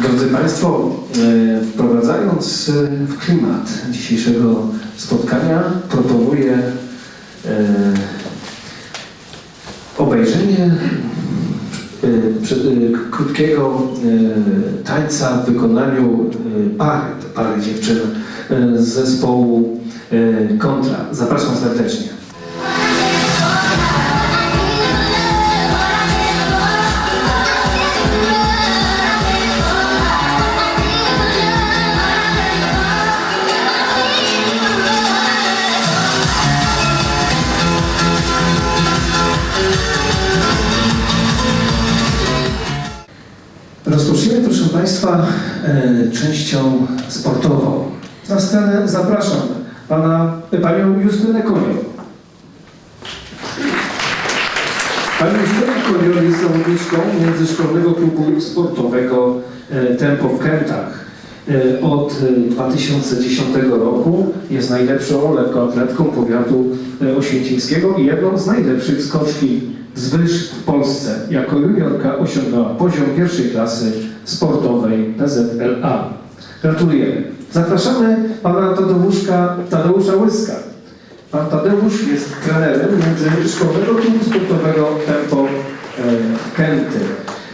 Drodzy Państwo, e, wprowadzając e, w klimat dzisiejszego spotkania, proponuję e, obejrzenie krótkiego tańca w wykonaniu pary, pary dziewczyn z zespołu Kontra. Zapraszam serdecznie. E, sportową. Na scenę zapraszam pana, panią Justynę Koniol. Pani Justyna Koniol jest zawodniczką międzyszkolnego klubu sportowego e, Tempo w Kętach. E, Od e, 2010 roku jest najlepszą lekkoatletką powiatu e, oświęcimskiego i jedną z najlepszych skoczki z wyż w Polsce. Jako juniorka osiągnęła poziom pierwszej klasy sportowej PZLA. Gratulujemy. Zapraszamy pana Tadeuszka, Tadeusza Łyska. Pan Tadeusz jest trenerem międzyszkolnego klubu sportowego Tempo e, Kęty.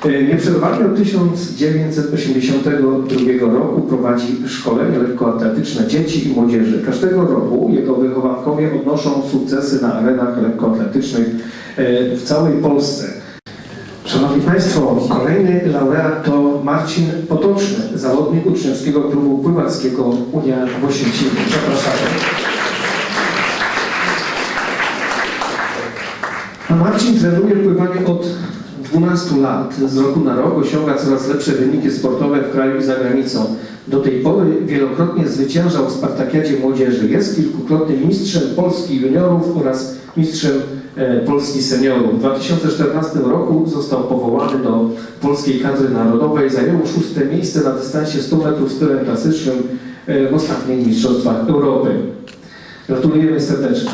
E, Nieprzerwanie od 1982 roku prowadzi szkolenie lekkoatletyczne dzieci i młodzieży. Każdego roku jego wychowankowie odnoszą sukcesy na arenach lekkoatletycznych e, w całej Polsce. Szanowni Państwo, kolejny laureat to Marcin Potoczny, zawodnik uczniowskiego klubu pływackiego Unia w. Zapraszamy. Marcin trenuje pływanie od 12 lat. Z roku na rok osiąga coraz lepsze wyniki sportowe w kraju i za granicą. Do tej pory wielokrotnie zwyciężał w Spartakiadzie Młodzieży. Jest kilkukrotnym mistrzem Polski juniorów oraz mistrzem e, Polski seniorów. W 2014 roku został powołany do polskiej kadry narodowej. Zajął szóste miejsce na dystansie 100 metrów stylem klasycznym e, w ostatnich mistrzostwach Europy. Gratulujemy serdecznie.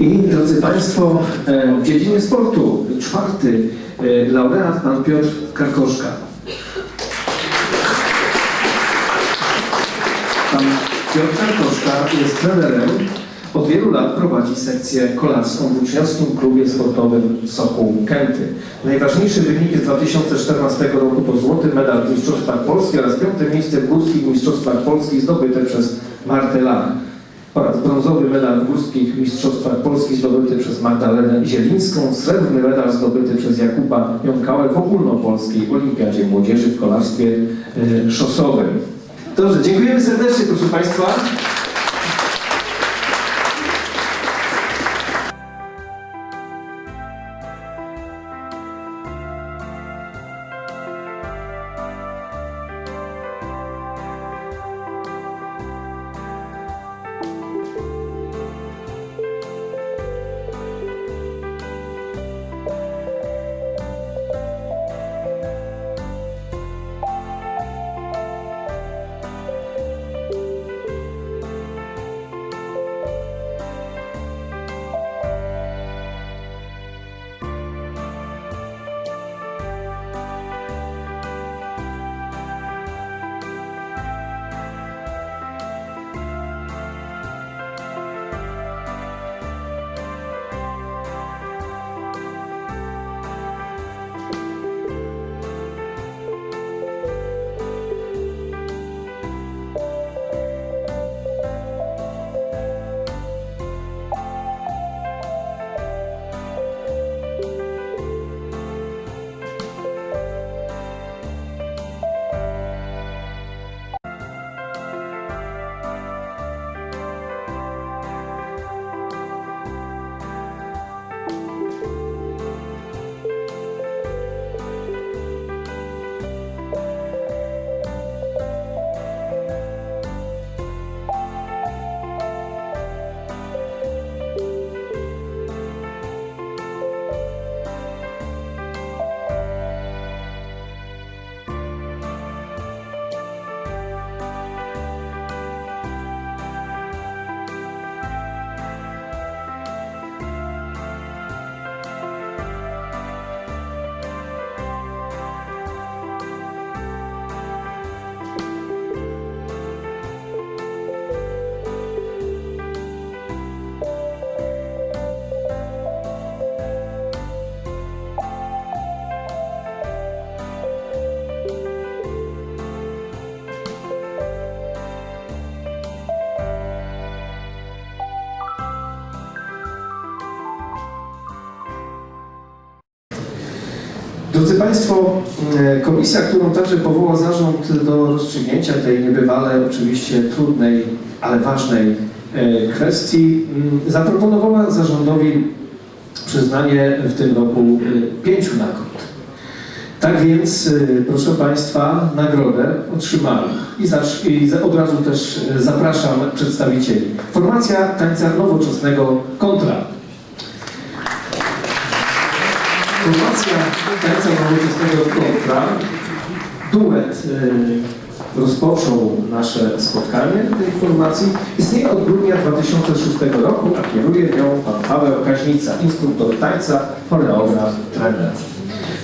I drodzy Państwo, e, w dziedzinie sportu czwarty laureat pan Piotr Karkoszka. Pan Piotr Karkoszka jest trenerem. Od wielu lat prowadzi sekcję kolarską w uczniowskim klubie sportowym Sokół Kęty. Najważniejsze wyniki z 2014 roku to złoty medal w Mistrzostwach Polski oraz piąte miejsce w górskich Mistrzostwach Polski zdobyte przez Martę Lach oraz brązowy medal w górskich mistrzostwach Polski zdobyty przez Magdalenę Zielińską, srebrny medal zdobyty przez Jakuba Jąkałę w ogólnopolskiej Olimpiadzie Młodzieży w kolarstwie e, szosowym. Dobrze, dziękujemy serdecznie proszę Państwa. Państwo, e, komisja, którą także powołał zarząd do rozstrzygnięcia tej niebywale oczywiście trudnej, ale ważnej e, kwestii, mm, zaproponowała zarządowi przyznanie w tym roku e, pięciu nagród. Tak więc, e, proszę Państwa, nagrodę otrzymali. I, zacz, i od razu też zapraszam przedstawicieli. Formacja tańca nowoczesnego kontra. Formacja tańca nowoczesnego kontra, duet y, rozpoczął nasze spotkanie tej formacji. Istnieje od grudnia 2006 roku, a kieruje nią pan Paweł Kaźnica, instruktor tańca, choreograf, trener.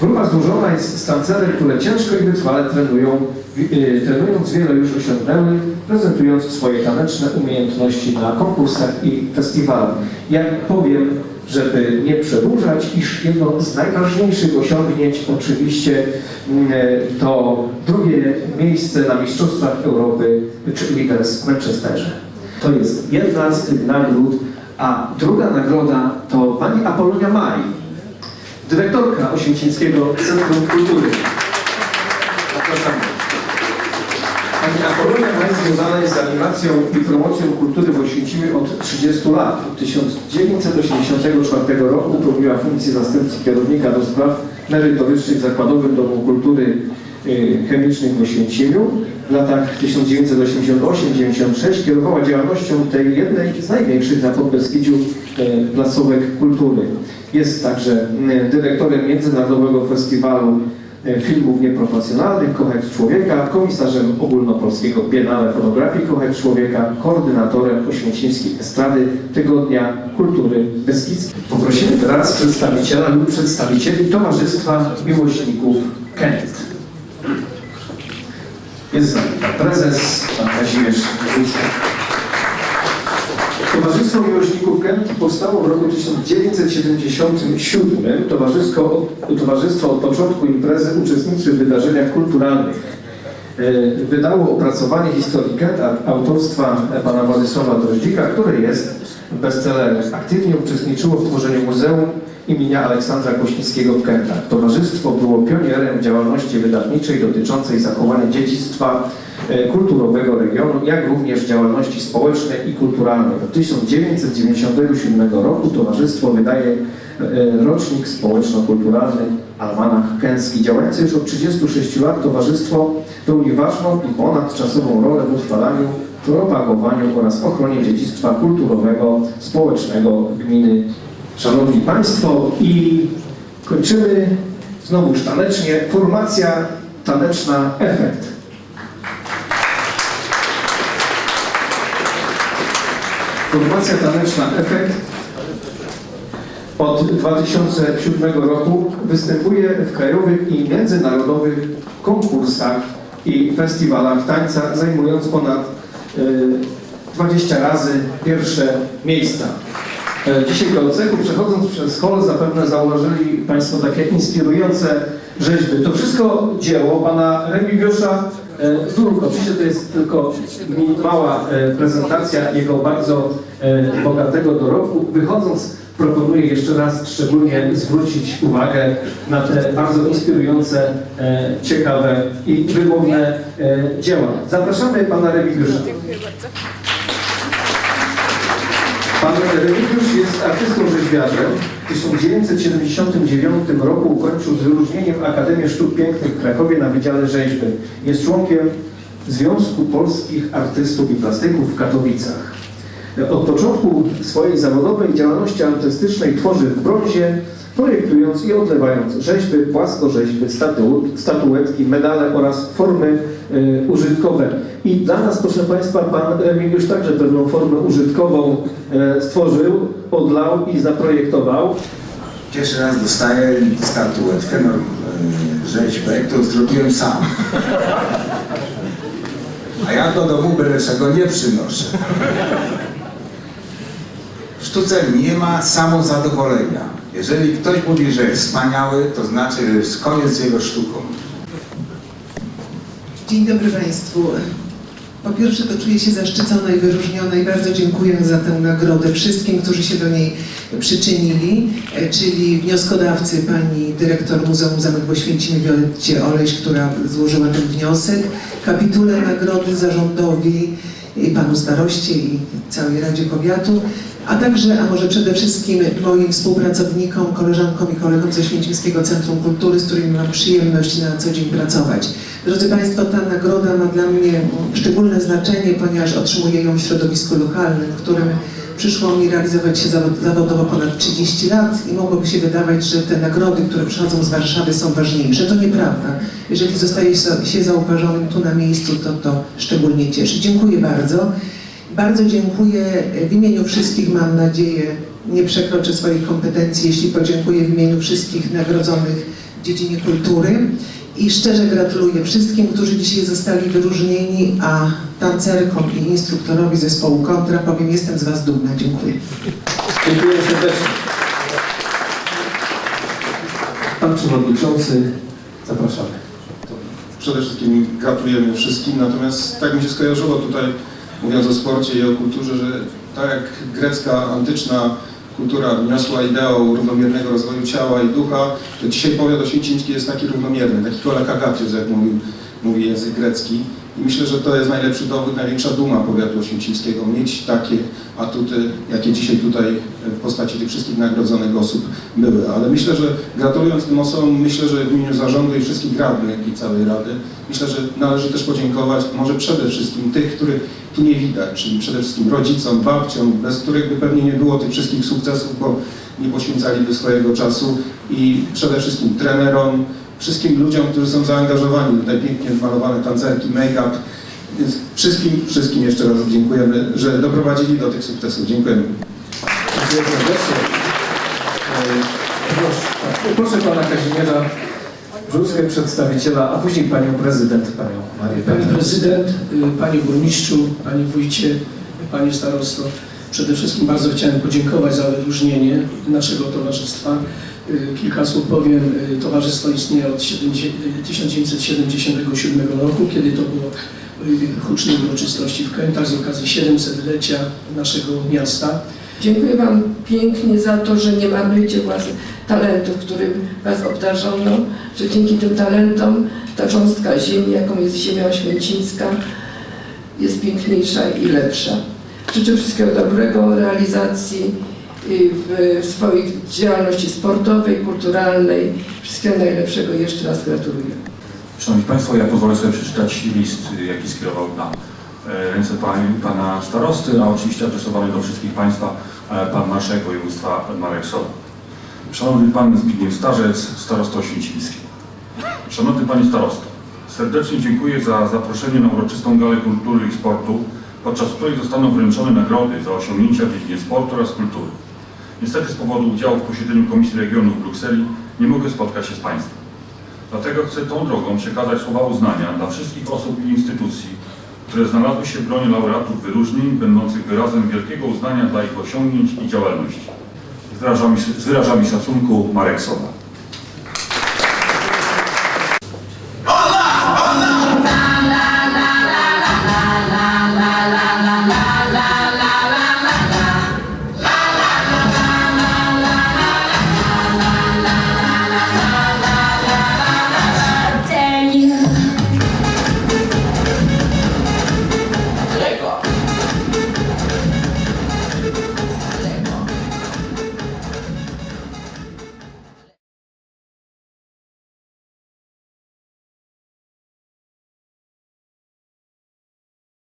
Grupa złożona jest z tancerek, które ciężko i wytrwale trenują, y, trenując wiele już osiągnęły, prezentując swoje taneczne umiejętności na konkursach i festiwalach. Ja powiem, żeby nie przedłużać, iż jedno z najważniejszych osiągnięć oczywiście mm, to drugie miejsce na Mistrzostwach Europy, czyli w Manchesterze. To jest jedna z tych nagród, a druga nagroda to pani Apolonia Maj, dyrektorka Oświęcimskiego Centrum Kultury. Jest z animacją i promocją kultury w Oświęcimiu od 30 lat. Od 1984 roku pełniła funkcję zastępcy kierownika do spraw merytorycznych w Zakładowym Domu Kultury y, Chemicznych w Oświęcimiu. W latach 1988-96 kierowała działalnością tej jednej z największych na Podbeskidziu y, placówek kultury. Jest także y, dyrektorem Międzynarodowego Festiwalu Filmów Nieprofesjonalnych Kochać Człowieka, komisarzem ogólnopolskiego Biennale Fotografii Kochać Człowieka, koordynatorem Oświęcimskiej Estrady Tygodnia Kultury Beskidzkiej. Poprosimy teraz przedstawiciela lub przedstawicieli Towarzystwa Miłośników Kent. Jest z nami pan prezes, pan Kazimierz Rzucek. Towarzystwo Miłośników Kent powstało w roku 1977. Towarzystwo, towarzystwo od początku imprezy uczestniczy w wydarzeniach kulturalnych. E, Wydało opracowanie historii Kent autorstwa pana Władysława Droździka, które jest bestsellerem. Aktywnie uczestniczyło w tworzeniu Muzeum imienia Aleksandra Kośnickiego w Kętach. Towarzystwo było pionierem działalności wydawniczej dotyczącej zachowania dziedzictwa kulturowego regionu, jak również działalności społecznej i kulturalnej. Od 1997 roku towarzystwo wydaje e, rocznik społeczno-kulturalny Almanach Kęski. Działające już od 36 lat towarzystwo pełni ważną i ponadczasową rolę w utrwalaniu, propagowaniu oraz ochronie dziedzictwa kulturowego, społecznego gminy. Szanowni Państwo i kończymy znowuż tanecznie. Formacja taneczna Efekt. Formacja taneczna Efekt od 2007 roku występuje w krajowych i międzynarodowych konkursach i festiwalach tańca, zajmując ponad y, 20 razy pierwsze miejsca. E, Dzisiaj do cechu, przechodząc przez hol, zapewne zauważyli Państwo takie inspirujące rzeźby. To wszystko dzieło pana Remigiusza e, Zdurko. Oczywiście to jest tylko mała e, prezentacja jego bardzo e, bogatego dorobku. Wychodząc, proponuję jeszcze raz szczególnie zwrócić uwagę na te bardzo inspirujące, ciekawe i wymowne dzieła. Zapraszamy pana Remigiusza. Pan Remigiusz jest artystą rzeźbiarzem. W 1979 roku ukończył z wyróżnieniem Akademię Sztuk Pięknych w Krakowie na Wydziale Rzeźby. Jest członkiem Związku Polskich Artystów i Plastyków w Katowicach. Od początku swojej zawodowej działalności artystycznej tworzy w brązie, projektując i odlewając rzeźby, płaskorzeźby, statu- statuetki, medale oraz formy y, użytkowe. I dla nas, proszę Państwa, Pan Remigiusz także pewną formę użytkową e, stworzył, odlał i zaprojektował. Pierwszy raz dostaję statuetkę, no, e, rzeźbę, którą zrobiłem sam. A ja do domu byle czego nie przynoszę. W sztuce nie ma samozadowolenia. Jeżeli ktoś mówi, że jest wspaniały, to znaczy, że jest koniec z jego sztuką. Dzień dobry Państwu. Po pierwsze, to czuję się zaszczycona i wyróżniona i bardzo dziękuję za tę nagrodę wszystkim, którzy się do niej przyczynili, e, czyli wnioskodawcy, pani dyrektor Muzeum Zamek w Oświęcimie Violetcie Oleś, która złożyła ten wniosek, kapitule nagrody zarządowi i panu staroście i całej Radzie Powiatu, a także, a może przede wszystkim moim współpracownikom, koleżankom i kolegom ze Święcimskiego Centrum Kultury, z którymi mam przyjemność na co dzień pracować. Drodzy Państwo, ta nagroda ma dla mnie szczególne znaczenie, ponieważ otrzymuję ją w środowisku lokalnym, w którym przyszło mi realizować się zawod- zawodowo ponad 30 lat i mogłoby się wydawać, że te nagrody, które przychodzą z Warszawy są ważniejsze. To nieprawda. Jeżeli zostaje się zauważonym tu na miejscu, to to szczególnie cieszy. Dziękuję bardzo. Bardzo dziękuję w imieniu wszystkich, mam nadzieję, nie przekroczę swoich kompetencji, jeśli podziękuję w imieniu wszystkich nagrodzonych w dziedzinie kultury. I szczerze gratuluję wszystkim, którzy dzisiaj zostali wyróżnieni, a tancerkom i instruktorowi zespołu Kontra powiem, jestem z Was dumna. Dziękuję. Dziękuję serdecznie. Pan Przewodniczący, zapraszamy. Przede wszystkim gratulujemy wszystkim, natomiast tak mi się skojarzyło tutaj, mówiąc o sporcie i o kulturze, że tak jak grecka, antyczna kultura niosła ideał równomiernego rozwoju ciała i ducha, to dzisiaj powiat oświęcimski jest taki równomierny, taki kolakagatius, jak mówi język grecki. I myślę, że to jest najlepszy dowód, największa duma powiatu oświęcimskiego, mieć takie atuty, jakie dzisiaj tutaj w postaci tych wszystkich nagrodzonych osób były. Ale myślę, że gratulując tym osobom, myślę, że w imieniu zarządu i wszystkich radnych i całej Rady, myślę, że należy też podziękować może przede wszystkim tych, których tu nie widać, czyli przede wszystkim rodzicom, babciom, bez których by pewnie nie było tych wszystkich sukcesów, bo nie poświęcaliby swojego czasu i przede wszystkim trenerom, wszystkim ludziom, którzy są zaangażowani, tutaj pięknie malowane tancerki, make-up, więc wszystkim, wszystkim jeszcze raz dziękujemy, że doprowadzili do tych sukcesów. Dziękujemy. Dziękuję serdecznie. E, Proszę, proszę pana Kazimierza Brzuskę, przedstawiciela, a później panią prezydent, panią Marię Pani prezydent, y, panie burmistrzu, panie wójcie, panie starosto, przede wszystkim bardzo chciałem podziękować za wyróżnienie naszego towarzystwa. Y, Kilka słów powiem, y, towarzystwo istnieje od 70 1977 roku, kiedy to było y, huczne uroczystości w Kętach z okazji 700-lecia naszego miasta. Dziękuję Wam pięknie za to, że nie marnujecie własnych talentów, którym Was obdarzono, że dzięki tym talentom ta cząstka ziemi, jaką jest ziemia oświęcimska, jest piękniejsza i lepsza. Życzę wszystkiego dobrego, realizacji w swojej działalności sportowej, kulturalnej. Wszystkiego najlepszego i jeszcze raz gratuluję. Szanowni Państwo, ja pozwolę sobie przeczytać list, jaki skierował na e, ręce Pana Starosty, a oczywiście adresowany do wszystkich Państwa e, Pan Marszałek Województwa Marek Sowa. Szanowny Pan Zbigniew Starzec, Starosto Oświęcimski. Szanowny Panie Starosto, serdecznie dziękuję za zaproszenie na uroczystą galę kultury i sportu, podczas której zostaną wręczone nagrody za osiągnięcia w dziedzinie sportu oraz kultury. Niestety z powodu udziału w posiedzeniu Komisji Regionu w Brukseli nie mogę spotkać się z Państwem. Dlatego chcę tą drogą przekazać słowa uznania dla wszystkich osób i instytucji, które znalazły się w gronie laureatów wyróżnień, będących wyrazem wielkiego uznania dla ich osiągnięć i działalności. Z wyrażami, z wyrażami szacunku Marek Sowa.